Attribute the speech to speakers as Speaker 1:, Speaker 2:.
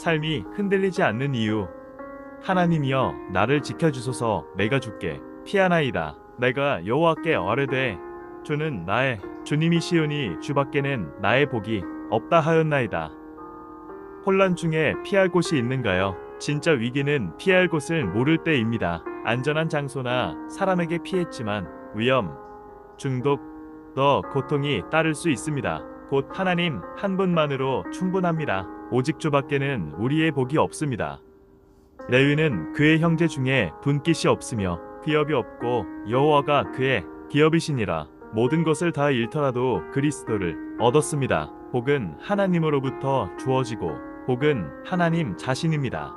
Speaker 1: 삶이 흔들리지 않는 이유. 하나님이여 나를 지켜주소서 내가 죽게 피하나이다. 내가 여호와께 어뢰되 주는 나의 주님이시오니 주밖에는 나의 복이 없다 하였나이다. 혼란 중에 피할 곳이 있는가요? 진짜 위기는 피할 곳을 모를 때입니다. 안전한 장소나 사람에게 피했지만 위험, 중독, 더 고통이 따를 수 있습니다. 곧 하나님 한 분만으로 충분합니다. 오직 주밖에는 우리의 복이 없습니다. 레위는 그의 형제 중에 분깃이 없으며 기업이 없고 여호와가 그의 기업이시니라 모든 것을 다 잃더라도 그리스도를 얻었습니다. 복은 하나님으로부터 주어지고 복은 하나님 자신입니다.